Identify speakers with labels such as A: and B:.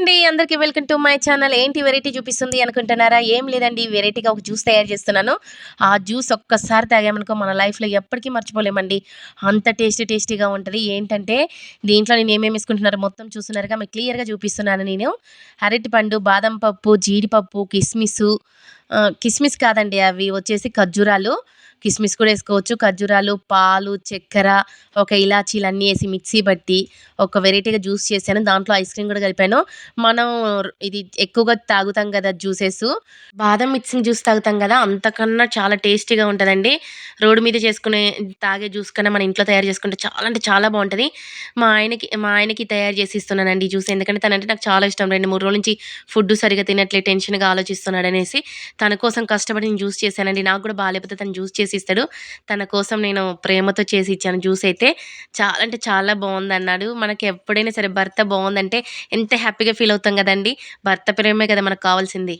A: అండి అందరికీ welcome to my channel. ఏంటి వెరైటీ చూపిస్తుంది అనుకుంటున్నారా? ఏం లేదండి వెరైటీగా ఒక జ్యూస్ తయారు చేస్తున్నాను. ఆ జ్యూస్ ఒక్కసారి తాగామనుకో మన లైఫ్లో ఎప్పటికీ మర్చిపోలేమండి. అంత టేస్టీ టేస్టీగా ఉంటుంది. ఏంటంటే దీంట్లో నేను ఏమేమి వేసుకుంటున్నారో మొత్తం చూస్తున్నారుగా. మీకు క్లియర్గా చూపిస్తున్నాను నేను. అరటిపండు బాదం పప్పు జీడిపప్పు కిస్మిస్ కిస్మిస్ కాదండి అవి. వచ్చేసి ఖర్జూరాలు. కిస్మిస్ కూడా వేసుకోవచ్చు. ఖర్జూరాలు పాలు చక్కెర ఒక ఇలాచీలు అన్నీ వేసి మిక్సీ బట్టి ఒక వెరైటీగా జ్యూస్ చేశాను. దాంట్లో ఐస్ క్రీమ్ కూడా కలిపాను. మనం ఇది ఎక్కువగా తాగుతాం కదా జ్యూసెస్. బాదం మిక్సింగ్ జ్యూస్ తాగుతాం కదా అంతకన్నా చాలా టేస్టీగా ఉంటుందండి. రోడ్డు మీద చేసుకునే తాగే జ్యూస్ కన్నా మన ఇంట్లో తయారు చేసుకుంటే చాలా అంటే చాలా బాగుంటుంది. మా ఆయనకి మా ఆయనకి తయారు చేసి ఇస్తున్నానండి ఈ జ్యూస్. ఎందుకంటే తనంటే నాకు చాలా ఇష్టం. రెండు మూడు రోజుల నుంచి ఫుడ్ సరిగా తినట్లే టెన్షన్గా ఆలోచిస్తున్నాడు అనేసి తన కోసం కష్టపడి నేను జ్యూస్ చేశానండి. నాకు కూడా బాగాలేకపోతే తను జ్యూస్ చేసి ఇస్తాడు తన కోసం నేను ప్రేమతో చేసి ఇచ్చాను జ్యూస్ అయితే. చాలా అంటే చాలా బాగుంది అన్నాడు మనకి ఎప్పుడైనా సరే భర్త బాగుందంటే ఎంత హ్యాపీగా ఫీల్ అవుతాం కదండి. భర్త ప్రేమే కదా మనకు కావాల్సింది.